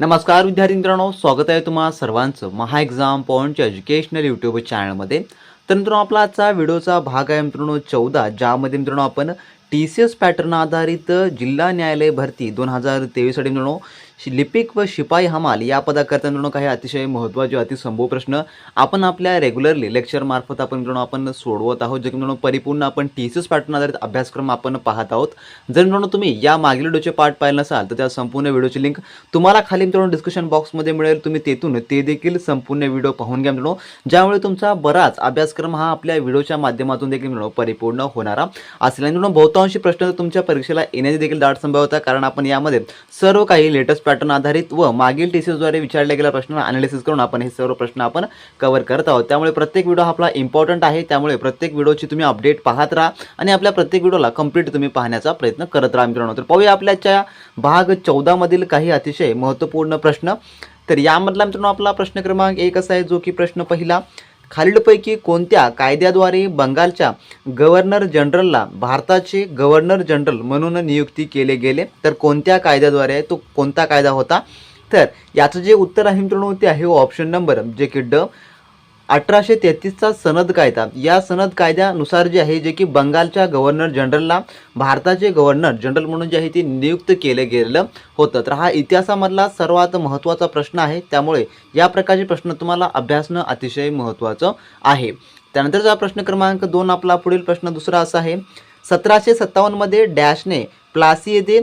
नमस्कार विद्यार्थी मित्रांनो स्वागत आहे तुम्हा सर्वांचं महा एक्झाम पॉईंटच्या एज्युकेशनल यूट्यूब चॅनलमध्ये तर मित्रांनो आपला आजचा व्हिडिओचा भाग आहे मित्रांनो चौदा ज्यामध्ये मित्रांनो आपण टी सी एस पॅटर्न आधारित जिल्हा न्यायालय भरती दोन हजार तेवीससाठी मित्रांनो लिपिक व शिपाई हमाल या पदाकरता मित्रांनो काही अतिशय महत्त्वाचे अतिसंभव प्रश्न. आपण आपल्या रेग्युलरली लेक्चरमार्फत आपण मित्रांनो आपण सोडवत आहोत. जे की मित्रांनो परिपूर्ण आपण टी सी एस पॅटर्न आधारित अभ्यासक्रम आपण पाहत आहोत. जर मित्रांनो तुम्ही या मागील व्हिडिओचे पार्ट पाहिलं नसाल तर त्या संपूर्ण व्हिडिओची लिंक तुम्हाला खाली मित्रांनो डिस्क्रिप्शन बॉक्समध्ये मिळेल. तुम्ही तेथून ते देखील संपूर्ण व्हिडिओ पाहून घ्या मित्रांनो. ज्यामुळे तुमचा बराच अभ्यासक्रम हा आपल्या व्हिडिओच्या माध्यमातून देखील मित्रांनो परिपूर्ण होणारा असेल आणि मित्रांनो बहुतांशी प्रश्न तर तुमच्या परीक्षेला येण्याची देखील दाट संभव होता कारण आपण यामध्ये सर्व काही लेटेस्ट पॅटर्न आधारित व मागील टीसीद्वारे विचारल्या गेल्या प्रश्न अनालिसिस करून आपण हे सर्व प्रश्न आपण कव्हर करत आहोत. त्यामुळे प्रत्येक व्हिडिओ आपला इम्पॉर्टंट आहे. त्यामुळे प्रत्येक व्हिडिओची तुम्ही अपडेट पाहत राहा आणि आपल्या प्रत्येक व्हिडिओला कंप्लीट तुम्ही पाहण्याचा प्रयत्न करत राहा मित्रांनो. तर पाहूया आपल्याच्या भाग चौदामधील काही अतिशय महत्त्वपूर्ण प्रश्न. तर यामधला मित्रांनो आपला प्रश्न क्रमांक एक असा आहे जो की प्रश्न पहिला खालीलपैकी कोणत्या कायद्याद्वारे बंगालच्या गव्हर्नर जनरलला भारताचे गव्हर्नर जनरल म्हणून नियुक्ती केले गेले? तर कोणत्या कायद्याद्वारे? तो कोणता कायदा होता? तर याचं जे उत्तर आहे मित्रांनो ते आहे ऑप्शन नंबर जे की ड. अठराशे तेहतीसचा सनद कायदा. या सनद कायद्यानुसार जे आहे जे की बंगालच्या गव्हर्नर जनरलला भारताचे गव्हर्नर जनरल म्हणून जे आहे ते नियुक्त केलं गेलेलं होतं. तर हा इतिहासामधला सर्वात महत्त्वाचा प्रश्न आहे. त्यामुळे या प्रकारचे प्रश्न तुम्हाला अभ्यासणं अतिशय महत्त्वाचं आहे. त्यानंतरचा प्रश्न क्रमांक दोन आपला पुढील प्रश्न दुसरा असा आहे. सतराशे सत्तावन्नमध्ये डॅशने प्लासी येथे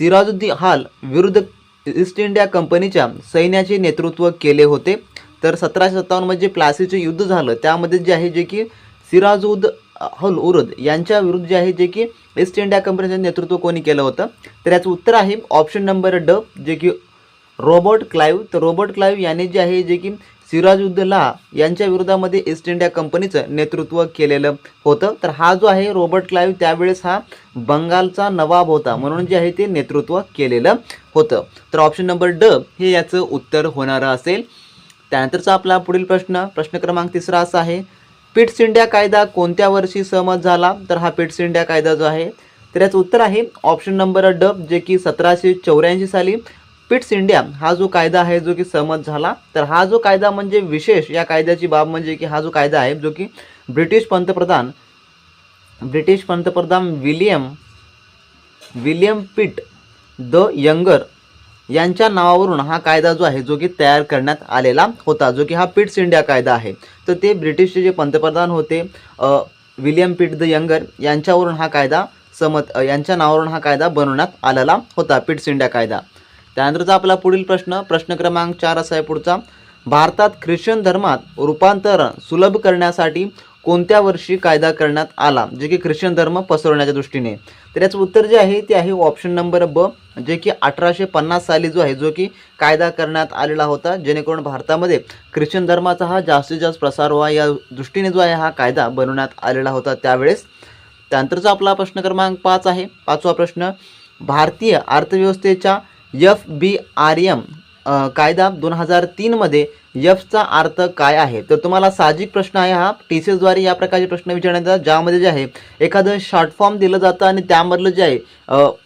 सिराजुद्दीन हाल विरुद्ध ईस्ट इंडिया कंपनीच्या सैन्याचे नेतृत्व केले होते. तर सतराशे सत्तावन्नमध्ये जे प्लासीचे युद्ध झालं त्यामध्ये जे आहे जे की सिराजुद हल उरद यांच्या विरुद्ध जे आहे जे की ईस्ट इंडिया कंपनीचं नेतृत्व कोणी केलं होतं? तर याचं उत्तर आहे ऑप्शन नंबर ड जे की रॉबर्ट क्लाईव्ह तर रॉबर्ट क्लाईव्ह याने जे आहे जे की सिराजुद्दौला यांच्या विरोधामध्ये ईस्ट इंडिया कंपनीचं नेतृत्व केलेलं होतं. तर हा जो आहे रॉबर्ट क्लाईव्ह त्यावेळेस हा बंगालचा नवाब होता म्हणून जे आहे ते नेतृत्व केलेलं होतं. तर ऑप्शन नंबर ड हे याचं उत्तर होणारं असेल. त्यानंतरचा आपला पुढील प्रश्न प्रश्न क्रमांक तिसरा असा आहे पिट्स इंडिया कायदा कोणत्या वर्षी सहमत झाला? तर हा पिट्स इंडिया कायदा जो आहे तर याचं उत्तर आहे ऑप्शन नंबर ड जे की सतराशे चौऱ्याऐंशी साली पिट्स इंडिया हा जो कायदा आहे जो की सहमत झाला. तर हा जो कायदा म्हणजे विशेष या कायद्याची बाब म्हणजे की हा जो कायदा आहे जो की ब्रिटिश पंतप्रधान ब्रिटिश पंतप्रधान William William Pitt the younger यांच्या नावावरून हा कायदा जो आहे जो की तयार करण्यात आलेला होता जो की हा पिट्स इंडिया कायदा आहे. तर ते ब्रिटिशचे जे पंतप्रधान होते विलियम पिट द यंगर यांच्यावरून हा कायदा समत यांच्या नावावरून हा कायदा बनवण्यात आलेला होता पिट्स इंडिया कायदा. त्यानंतरचा आपला पुढील प्रश्न प्रश्न क्रमांक चार असा आहे पुढचा. भारतात ख्रिश्चन धर्मात रूपांतरण सुलभ करण्यासाठी कोणत्या वर्षी कायदा करण्यात आला जे की ख्रिश्चन धर्म पसरवण्याच्या दृष्टीने? तर याचं उत्तर जे आहे ते आहे ऑप्शन नंबर ब जे की अठराशे पन्नास साली जो आहे जो की कायदा करण्यात आलेला होता जेणेकरून भारतामध्ये ख्रिश्चन धर्माचा हा जास्तीत जास्त प्रसार व्हा या दृष्टीने जो आहे हा कायदा बनवण्यात आलेला होता त्यावेळेस. त्यानंतरचा आपला प्रश्न क्रमांक पाच आहे. पाचवा प्रश्न भारतीय अर्थव्यवस्थेच्या एफ बी आर एम कायदा दोन हजार तीनमध्ये यफचा अर्थ काय आहे? तर तुम्हाला साहजिक प्रश्न आहे हा. टी सी एसद्वारे या प्रकारचे प्रश्न विचारण्यात येतात. ज्यामध्ये जे आहे एखादं शॉर्ट फॉर्म दिलं जातं आणि त्यामधलं जे आहे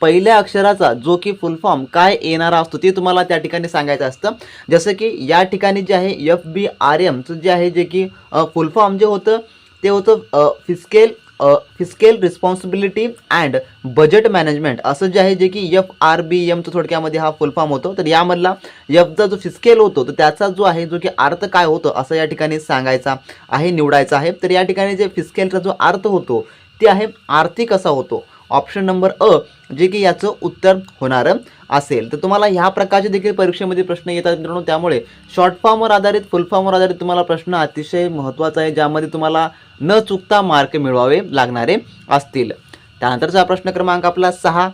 पहिल्या अक्षराचा जो की फुल फॉर्म काय येणारा असतो ते तुम्हाला त्या ठिकाणी सांगायचं असतं. जसं की या ठिकाणी जे आहे एफ बी आर एमचं जे आहे जे की फुल फॉर्म जे होतं ते होतं fiscal fiscal responsibility and budget management असं जे आहे जे की एफ आर बी एमचं थोडक्यामध्ये हा फुल फॉर्म होतो. तर यामधला एफचा जो फिस्केल होतो तर त्याचा जो आहे जो की अर्थ काय होतो असं या ठिकाणी सांगायचा आहे निवडायचा आहे. तर या ठिकाणी जे फिस्केलचा जो अर्थ होतो ते आहे आर्थिक असा होतो. ऑप्शन नंबर अ जे की याचं उत्तर होणारं असेल. तर तुम्हाला ह्या प्रकारचे देखील परीक्षेमध्ये प्रश्न येतात मित्रांनो. त्यामुळे शॉर्ट फॉर्मवर आधारित फुल फॉर्मवर आधारित तुम्हाला प्रश्न अतिशय महत्त्वाचा आहे ज्यामध्ये तुम्हाला न चुकता मार्क मिळवावे लागणारे असतील. त्यानंतरचा प्रश्न क्रमांक आपला सहा.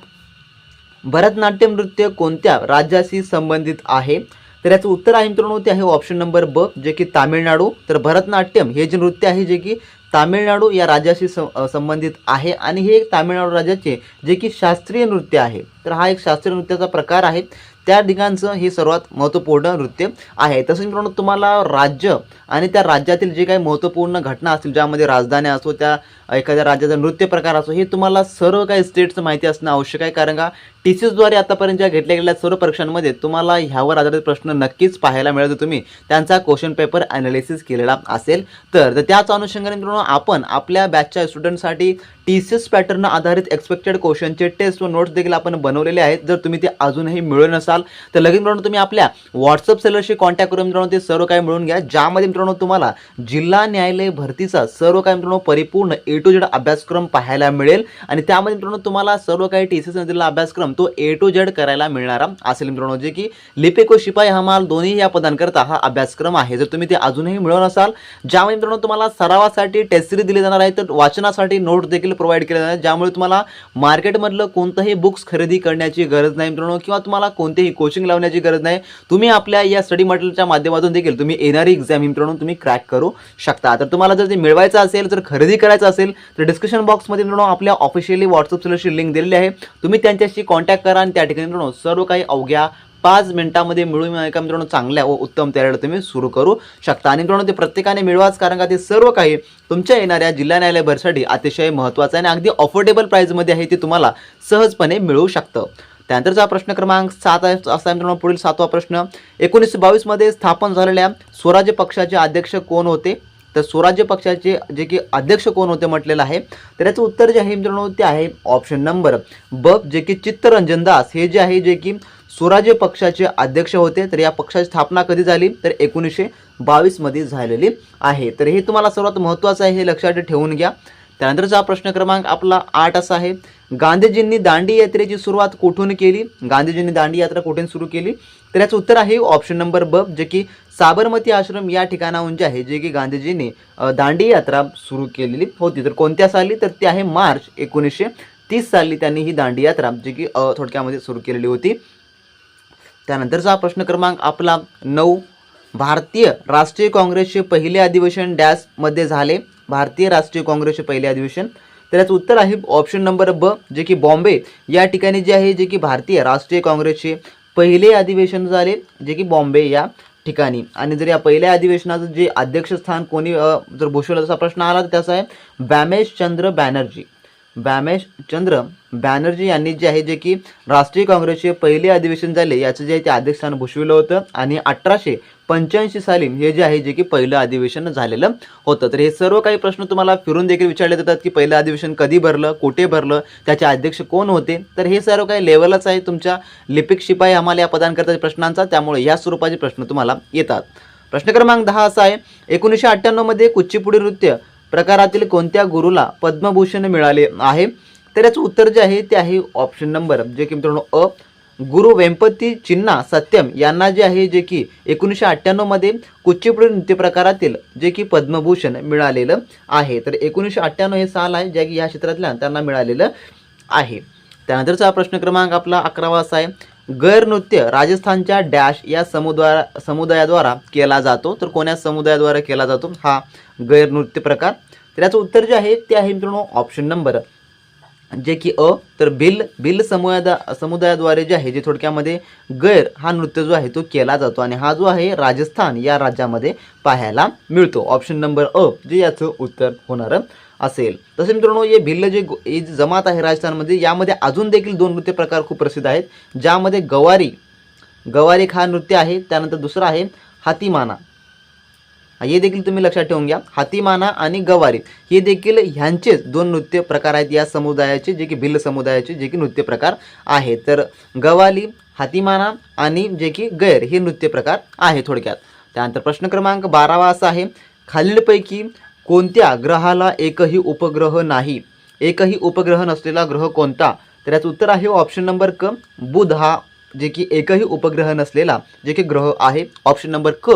भरतनाट्यम नृत्य कोणत्या राज्याशी संबंधित आहे? तर याचं उत्तर आहे मित्रांनो ते आहे ऑप्शन नंबर ब जे की तामिळनाडू. तर भरतनाट्यम हे जे नृत्य आहे जे की तामिळनाडू या राज्याशी संबंधित आहे आणि हे एक तामिळनाडू राज्याचे जे की शास्त्रीय नृत्य आहे. तर हा एक शास्त्रीय नृत्याचा प्रकार आहे. त्या ठिकाणचं हे सर्वात महत्त्वपूर्ण नृत्य आहे. तसंच मित्रांनो तुम्हाला राज्य आणि त्या राज्यातील जे काही महत्त्वपूर्ण घटना असतील ज्यामध्ये राजधानी असो त्या एखाद्या राज्याचा नृत्य प्रकार असो हे तुम्हाला सर्व काही स्टेटचं माहिती असणं आवश्यक आहे. कारण का टी सी एसद्वारे आतापर्यंत ज्या घेतल्या गेलेल्या सर्व परीक्षांमध्ये तुम्हाला ह्यावर आधारित प्रश्न नक्कीच पाहायला मिळतो तुम्ही त्यांचा क्वेश्चन पेपर ॲनालिसिस केलेला असेल तर तर त्याच अनुषंगाने मित्रांनो आपण आपल्या बॅचच्या स्टुडंटसाठी टी सी एस पॅटर्न आधारित एक्सपेक्टेड क्वेश्चनचे टेस्ट व नोट्स देखील आपण बनवलेले आहेत. जर तुम्ही ते अजूनही मिळवले नसाल तर लगेच मित्रांनो तुम्ही आपल्या व्हॉट्सअप सेलरशी कॉन्टॅक्ट करून मित्रांनो ते सर्व काही मिळून घ्या. ज्यामध्ये मित्रांनो तुम्हाला जिल्हा न्यायालय भरतीचा सर्व काही मित्रांनो परिपूर्ण ए टू जेड अभ्यासक्रम पाहायला मिळेल. आणि त्यामध्ये मित्रांनो तुम्हाला सर्व काही टी सी दिलेला अभ्यासक्रम तो ए टू जेड करायला मिळणारा. असेल मित्रांनो जे की लिपेको शिपाई हमाल दोन्ही या पदांकरता हा अभ्यासक्रम आहे. जर तुम्ही ते अजूनही मिळवत असाल ज्यामध्ये मित्रांनो तुम्हाला सरावासाठी टेस्ट सिरीज दिली जाणार आहे तर वाचनासाठी नोट देखील प्रोव्हाइड केले जाणार ज्यामुळे तुम्हाला मार्केटमधलं कोणतंही बुक्स खरेदी करण्याची गरज नाही मित्रांनो किंवा तुम्हाला कोणतेही कोचिंग लावण्याची गरज नाही. तुम्ही आपल्या या स्टडी मटेरियलच्या माध्यमातून देखील तुम्ही येणारी एक्झाम मित्रांनो तुम्ही क्रॅक करू शकता. तर तुम्हाला जर ते मिळवायचं असेल जर खरेदी करायचं असेल तर डिस्क्रिप्शन बॉक्समध्ये मित्रांनो आपल्या ऑफिशियली व्हॉट्सअप सेलरची लिंक दिलेली आहे. तुम्ही त्यांच्याशी कॉन्टॅक्ट करा आणि त्या ठिकाणी मित्रांनो सर्व काही अवघ्या पाच मिनिटामध्ये मिळून एका मित्रांनो चांगल्या व उत्तम तयारीला तुम्ही सुरू करू शकता. आणि मित्रांनो ते प्रत्येकाने मिळवाच कारण का ते सर्व काही तुमच्या येणाऱ्या जिल्हा न्यायालय भरसाठी अतिशय महत्त्वाचं आहे आणि अगदी अफोर्डेबल प्राईजमध्ये आहे ते तुम्हाला सहजपणे मिळू शकतं. त्यानंतरचा प्रश्न क्रमांक सात आहे. असा मित्रांनो पुढील सातवा प्रश्न. एकोणीसशे बावीसमध्ये स्थापन झालेल्या स्वराज्य पक्षाचे अध्यक्ष कोण होते? तर स्वराज्य पक्षाचे जे की अध्यक्ष कोण होते म्हटलेलं आहे. तर याचं उत्तर जे आहे मित्रांनो ते आहे ऑप्शन नंबर ब जे की चित्तरंजन दास. हे जे आहे जे की स्वराज्य पक्षाचे अध्यक्ष होते. तर या पक्षाची स्थापना कधी झाली? तर एकोणीसशे बावीसमध्ये झालेली आहे. तर हे तुम्हाला सर्वात महत्त्वाचं आहे हे लक्षात ठेवून घ्या. त्यानंतरचा प्रश्न क्रमांक आपला आठ असा आहे गांधीजींनी दांडी यात्रेची सुरुवात कुठून केली? गांधीजींनी दांडी यात्रा कुठून सुरू केली? तर याचं उत्तर आहे ऑप्शन नंबर ब जे की साबरमती आश्रम या ठिकाणाहून जे आहे जे की गांधीजींनी दांडी यात्रा सुरू केलेली होती. तर कोणत्या साली? तर ते आहे मार्च एकोणीसशे तीस साली त्यांनी ही दांडी यात्रा जी की थोडक्यामध्ये सुरू केलेली होती. त्यानंतरचा प्रश्न क्रमांक आपला नऊ भारतीय राष्ट्रीय काँग्रेसचे पहिले अधिवेशन डॅशमध्ये झाले. भारतीय राष्ट्रीय काँग्रेसचे पहिले अधिवेशन. तर याचं उत्तर आहे ऑप्शन नंबर ब जे की बॉम्बे. या ठिकाणी जे आहे जे की भारतीय राष्ट्रीय काँग्रेसचे पहिले अधिवेशन झाले जे की बॉम्बे या ठिकाणी. आणि जर या पहिल्या अधिवेशनाचं जे अध्यक्षस्थान कोणी जर भूषवलं असा प्रश्न आला तर त्याचा आहे बॅमेश चंद्र बॅनर्जी. बॅमेश चंद्र बॅनर्जी यांनी जे आहे जे की राष्ट्रीय काँग्रेसचे पहिले अधिवेशन झाले याचं जे आहे ते अध्यक्षस्थान भूषविलं होतं. आणि अठराशे पंच्याऐंशी साली हे जे आहे जे की पहिलं अधिवेशन झालेलं होतं. तर हे सर्व काही प्रश्न तुम्हाला फिरून देखील विचारले जातात की पहिलं अधिवेशन कधी भरलं कुठे भरलं त्याचे अध्यक्ष कोण होते? तर हे सर्व काही लेवलच आहे तुमच्या. लिपिक शिपाई आम्हाला या पदांकरता प्रश्नांचा त्यामुळे या स्वरूपाचे प्रश्न तुम्हाला येतात. प्रश्न क्रमांक दहा असा आहे एकोणीसशे अठ्ठ्याण्णवमध्ये कुच्चीपुडी नृत्य प्रकारातील कोणत्या गुरुला पद्मभूषण मिळाले आहे? तर याचं उत्तर जे आहे ते आहे ऑप्शन नंबर जे की मित्रांनो अ गुरु वेंपती चिन्ना सत्यम यांना जे आहे जे की एकोणीसशे अठ्ठ्याण्णवमध्ये कुचिपुडी नृत्य प्रकारातील जे की पद्मभूषण मिळालेलं आहे. तर एकोणीसशे अठ्ठ्याण्णव हे साल आहे जे की या क्षेत्रातल्या त्यांना मिळालेलं आहे. त्यानंतरचा प्रश्न क्रमांक आपला अकरावा असा आहे. गैरनृत्य राजस्थानच्या डॅश या समुदाया समुदायाद्वारा केला जातो. तर कोण्या समुदायाद्वारा केला जातो? हा गैरनृत्य प्रकार. तर याचं उत्तर जे आहे ते आहे मित्रांनो ऑप्शन नंबर जे की अ तर भिल भिल समुदाया समुदायाद्वारे जे आहे जे थोडक्यामध्ये गैर हा नृत्य जो आहे तो केला जातो. आणि हा जो आहे राजस्थान या राज्यामध्ये पाहायला मिळतो. ऑप्शन नंबर अ जे याचं उत्तर होणार असेल. तसे मित्रांनो हे भिल्ल जे ही जी जमात आहे राजस्थानमध्ये यामध्ये अजून देखील दोन नृत्य प्रकार खूप प्रसिद्ध आहेत. ज्यामध्ये गवारी गवारी हा नृत्य आहे. त्यानंतर दुसरा आहे हातीमाना. हे देखील तुम्ही लक्षात ठेवून घ्या. हातीमाना आणि गवारी. हे देखील ह्यांचेच दोन नृत्य प्रकार आहेत या समुदायाचे जे की भिल्ल समुदायाचे जे की नृत्य प्रकार आहेत तर गवाली हातीमाना आणि जे की गैर हे नृत्य प्रकार आहे थोडक्यात. त्यानंतर प्रश्न क्रमांक बारावा असा आहे खालीलपैकी कोणत्या ग्रहाला एकही उपग्रह नाही? एकही उपग्रह नसलेला ग्रह कोणता? तर याचं उत्तर आहे ऑप्शन नंबर क बुध हा जे की एकही उपग्रह नसलेला जे की ग्रह आहे ऑप्शन नंबर क.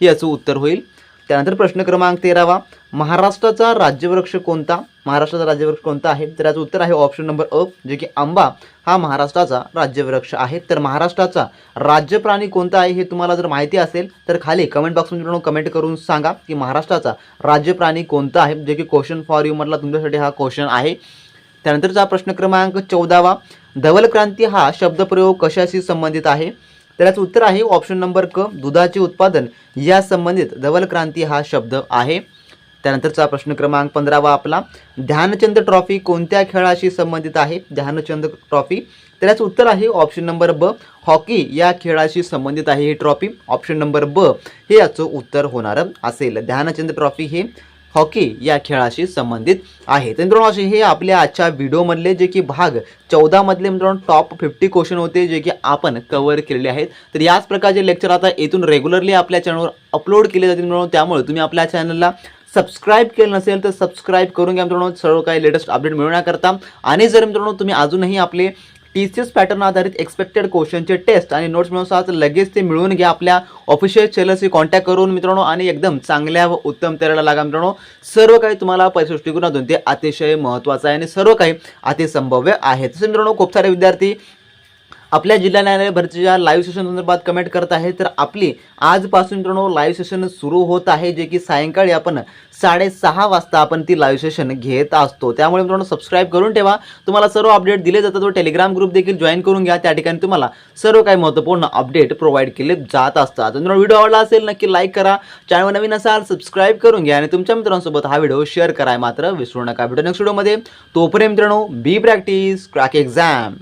हे याचं उत्तर होईल त्यानंतर प्रश्न क्रमांक तेरावा. महाराष्ट्राचा राज्यवृक्ष कोणता? महाराष्ट्राचा राज्यवृक्ष कोणता आहे? तर याचं उत्तर आहे ऑप्शन नंबर अ जे की आंबा हा महाराष्ट्राचा राज्यवृक्ष आहे. तर महाराष्ट्राचा राज्य प्राणी कोणता आहे हे तुम्हाला जर माहिती असेल तर खाली कमेंट बॉक्समध्ये कमेंट करून सांगा की महाराष्ट्राचा राज्य प्राणी कोणता आहे जे की क्वेश्चन फॉर यू मधला तुमच्यासाठी हा क्वेश्चन आहे. त्यानंतरचा प्रश्न क्रमांक चौदावा. धवल क्रांती हा शब्दप्रयोग कशाशी संबंधित आहे? तर याचं उत्तर आहे ऑप्शन नंबर क दुधाचे उत्पादन. या संबंधित धवल क्रांती हा शब्द आहे. त्यानंतरचा प्रश्न क्रमांक पंधरावा आपला. ध्यानचंद ट्रॉफी कोणत्या खेळाशी संबंधित आहे? ध्यानचंद ट्रॉफी. तर याचं उत्तर आहे ऑप्शन नंबर ब हॉकी या खेळाशी संबंधित आहे ही ट्रॉफी. ऑप्शन नंबर ब हे याचं उत्तर होणार असेल. ध्यानचंद ट्रॉफी हे हॉकी या खेळाशी संबंधित आहे. तर मित्रांनो असे हे आपल्या आजच्या व्हिडिओमधले जे की भाग चौदामधले मित्रांनो टॉप फिफ्टी क्वेश्चन होते जे की आपण कव्हर केलेले आहेत. तर याच प्रकारचे लेक्चर आता येथून रेग्युलरली आपल्या चॅनलवर अपलोड केले जातील मित्रांनो. त्यामुळे तुम्ही आपल्या चॅनलला सबस्क्राईब केलं नसेल तर सबस्क्राईब करून घ्या मित्रांनो. सर्व काही लेटेस्ट अपडेट मिळवण्याकरता. आणि जर मित्रांनो तुम्ही अजूनही आपले टी सी एस पॅटर्न आधारित एक्सपेक्टेड क्वेश्चनचे टेस्ट आणि नोट्स मिळवून लगेच ते मिळवून घ्या आपल्या ऑफिशियल चॅनलशी कॉन्टॅक्ट करून मित्रांनो. आणि एकदम चांगल्या व उत्तम तऱ्हेला लागा मित्रांनो. सर्व काही तुम्हाला पैसे दृष्टिकोनातून ते अतिशय महत्त्वाचं आहे आणि सर्व काही अतिसंभव्य आहे. तसं मित्रांनो खूप सारे विद्यार्थी आपल्या जिल्हा न्यायालय भरतीच्या लाईव्ह सेशन संदर्भात कमेंट करत आहे. तर आपली आजपासून मित्रांनो लाईव्ह सेशन सुरू होत आहे जे की सायंकाळी आपण साडेसहा वाजता आपण ती लाईव्ह सेशन घेत असतो. त्यामुळे मित्रांनो सबस्क्राईब करून ठेवा. तुम्हाला सर्व अपडेट दिले जातात तो टेलिग्राम ग्रुप देखील जॉईन करून घ्या. त्या ठिकाणी तुम्हाला सर्व काही महत्त्वपूर्ण अपडेट प्रोव्हाइड केले जात असतात. मित्रांनो व्हिडिओ आवडला असेल नक्की लाईक करा. चॅनल नवीन असाल सबस्क्राईब करून घ्या आणि तुमच्या मित्रांसोबत हा व्हिडिओ शेअर कराय मात्र विसरू नका. व्हिडिओ नेक्स्ट व्हिडिओमध्ये तोपर्यंत मित्रांनो बी प्रॅक्टिस क्रॅक एक्झाम